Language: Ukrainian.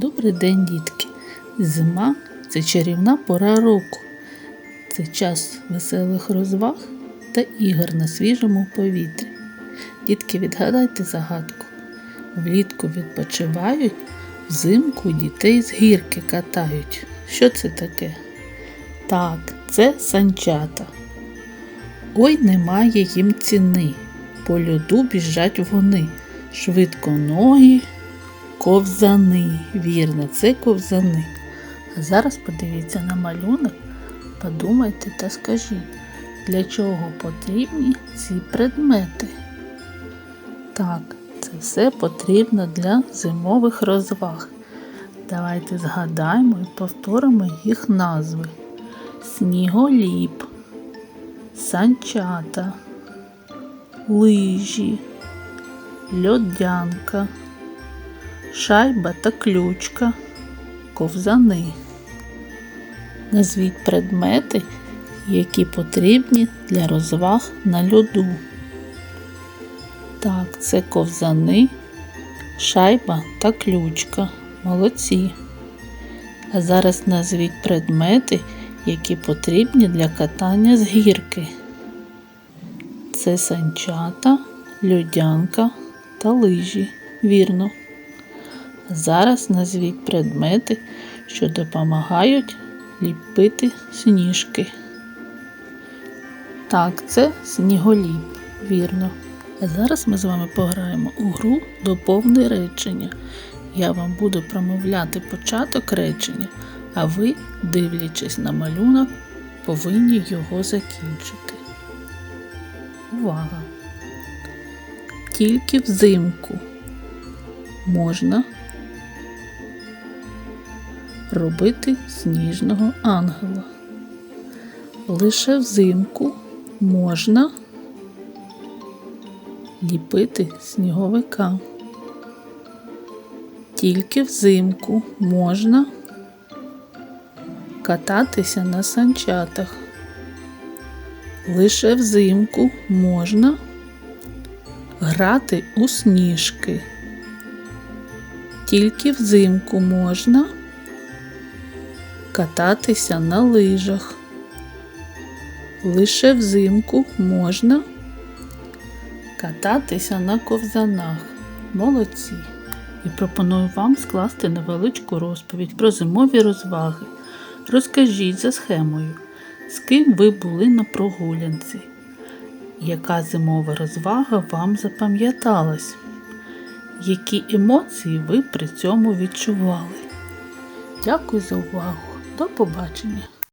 Добрий день, дітки! Зима це чарівна пора року. Це час веселих розваг та ігор на свіжому повітрі. Дітки, відгадайте загадку. Влітку відпочивають, взимку дітей з гірки катають. Що це таке? Так, це санчата. Ой, немає їм ціни. По льоду біжать вони, швидко ноги, ковзани. Вірно, це ковзани. А зараз подивіться на малюнок, подумайте та скажіть, для чого потрібні ці предмети. Так, це все потрібно для зимових розваг. Давайте згадаємо і повторимо їх назви: сніголіп, санчата, лижі, льодянка, шайба та ключка, ковзани. Назвіть предмети, які потрібні для розваг на льоду. Так, це ковзани, шайба та ключка. Молодці. А зараз назвіть предмети, які потрібні для катання з гірки. Це санчата, льодянка та лижі. Вірно. Зараз назвіть предмети, що допомагають ліпити сніжки. Так, це сніголіп. Вірно. А зараз ми з вами пограємо у гру доповни речення. Я вам буду промовляти початок речення, а ви, дивлячись на малюнок, повинні його закінчити. Увага! Тільки взимку можна робити сніжного ангела. Лише взимку можна ліпити сніговика. Тільки взимку можна кататися на санчатах. Лише взимку можна грати у сніжки. Тільки взимку можна кататися на лижах. Лише взимку можна кататися на ковзанах. Молодці! І пропоную вам скласти невеличку розповідь про зимові розваги. Розкажіть за схемою, з ким ви були на прогулянці, яка зимова розвага вам запам'яталась, які емоції ви при цьому відчували. Дякую за увагу. До побачення!